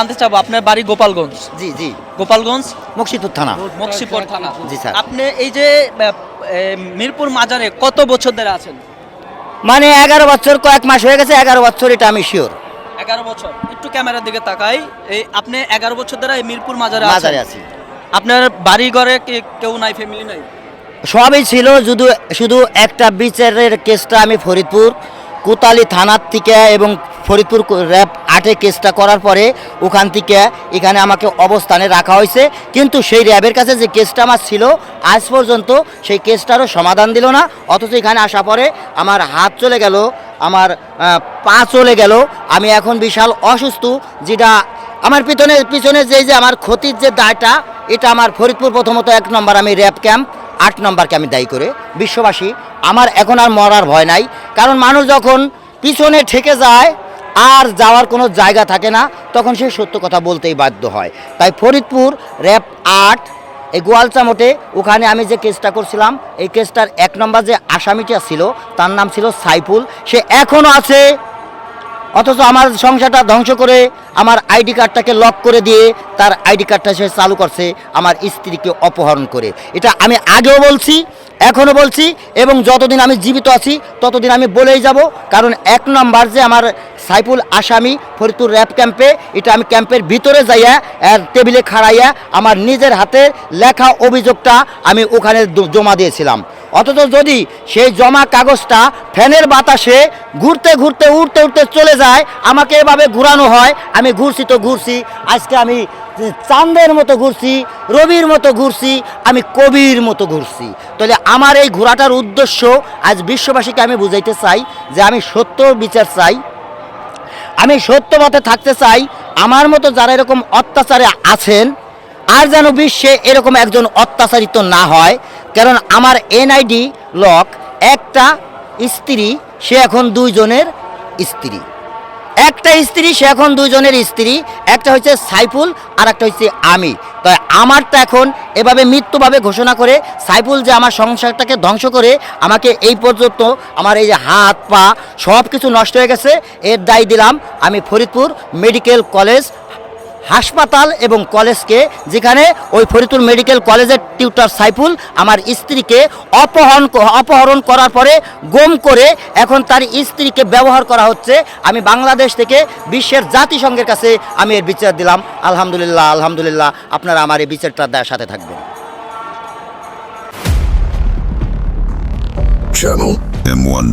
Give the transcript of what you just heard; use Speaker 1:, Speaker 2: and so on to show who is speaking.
Speaker 1: জানতে চাবো আপনার বাড়ি গোপালগঞ্জ?
Speaker 2: জি জি।
Speaker 1: গোপালগঞ্জ?
Speaker 2: মুকসিদুর থানা।
Speaker 1: মক্সিপুর থানা।
Speaker 2: জি, স্যার।
Speaker 1: আপনি এই যে মিরপুর মাজারে কত বছর ধরে আছেন?
Speaker 2: মানে এগারো বছর কয়েক মাস হয়ে গেছে এগারো বছর এটা আমি শিওর
Speaker 1: এগারো বছর। একটু ক্যামেরার দিকে তাকাই। এই আপনি এগারো বছর ধরে এই মিরপুর মাজারে
Speaker 2: মাজারে
Speaker 1: আছেন
Speaker 2: আছি।
Speaker 1: আপনার বাড়ি ঘরে কেউ নাই ফ্যামিলি নাই?
Speaker 2: সবই ছিল শুধু শুধু একটা বিচারের কেসটা আমি ফরিদপুর কোতালি থানার থেকে এবং ফরিদপুর র্যাব আটে কেসটা করার পরে ওখান থেকে এখানে আমাকে অবস্থানে রাখা হয়েছে। কিন্তু সেই র্যাবের কাছে যে কেসটা আমার ছিল, আজ পর্যন্ত সেই কেসটারও সমাধান দিল না। অথচ এখানে আসা পরে আমার হাত চলে গেল, আমার পা চলে গেল। আমি এখন বিশাল অসুস্থ, যেটা আমার পিছনে পিছনে যে যে আমার ক্ষতির যে দায়টা, এটা আমার ফরিদপুর প্রথমত এক নম্বর আমি র্যাব ক্যাম্প আট নম্বরকে আমি দায়ী করে। বিশ্ববাসী, আমার এখন আর মরার ভয় নাই। কারণ মানুষ যখন পিছনে ঠেকে যায় আর যাওয়ার কোনো জায়গা থাকে না, তখন সে সত্য কথা বলতেই বাধ্য হয়। তাই ফরিদপুর, র্যাব আট, এই গোয়ালচামটে ওখানে আমি যে কেসটা করছিলাম, এই কেসটার এক নম্বর যে আসামিটা ছিল, তার নাম ছিল সাইফুল, সে এখনও আছে, অথচ আমার সংসারটা ধ্বংস করে আমার আইডি কার্ডটাকে লক করে দিয়ে তার আইডি কার্ডটা সে চালু করছে, আমার স্ত্রীকে অপহরণ করে। এটা আমি আগেও বলছি, এখনও বলছি, এবং যতদিন আমি জীবিত আছি, ততদিন আমি বলেই যাব, কারণ এক নম্বর যে আমার সাইফুল আসামি ফরিদপুর র্যাব ক্যাম্পে, এটা আমি ক্যাম্পের ভিতরে যাইয়া টেবিলে খাড়াইয়া, আমার নিজের হাতে লেখা অভিযোগটা আমি ওখানে জমা দিয়েছিলাম। অথচ যদি সেই জমা কাগজটা ফ্যানের বাতাসে ঘুরতে ঘুরতে উঠতে উঠতে চলে যায়, আমাকে এভাবে ঘুরানো হয়, আমি ঘুরছি তো ঘুরছি, আজকে আমি চাঁদের মতো ঘুরছি, রবির মতো ঘুরছি, আমি কবির মতো ঘুরছি। তাহলে আমার এই ঘোরাটার উদ্দেশ্য আজ বিশ্ববাসীকে আমি বুঝাইতে চাই যে আমি সত্য বিচার চাই, আমি সত্য পথে থাকতে চাই, আমার মতো যারা এরকম অত্যাচারে আছেন, আর যেন বিশ্বে এরকম একজন অত্যাচারিত না হয় কারণ আমার এনআইডি লক একটা স্ত্রী, সে এখন দুইজনের স্ত্রী। একটা স্ত্রী, সে এখন দুইজনের স্ত্রী, একটা হচ্ছে সাইফুল আর একটা হচ্ছে আমি। তাই আমারটা এখন এভাবে মৃত্যুভাবে ঘোষণা করে সাইফুল যে আমার সংসারটাকে ধ্বংস করে, আমাকে এই পর্যন্ত আমার এই যে হাত, পা সব কিছু নষ্ট হয়ে গেছে, এর দায় দিলাম আমি ফরিদপুর মেডিকেল কলেজ হাসপাতাল এবং কলেজকে, যেখানে ওই ফরিদপুর মেডিকেল কলেজের টিউটার সাইফুল, আমার স্ত্রীকে অপহরণ অপহরণ করার পরে গম করে এখন তার স্ত্রীকে ব্যবহার করা হচ্ছে। আমি বাংলাদেশ থেকে বিশ্বের জাতিসংঘের কাছে আমি এর বিচার দিলাম। আলহামদুলিল্লাহ আলহামদুলিল্লাহ, আপনারা আমার এই বিচারটা দেওয়ার সাথে থাকবেন।
Speaker 3: Channel
Speaker 4: M1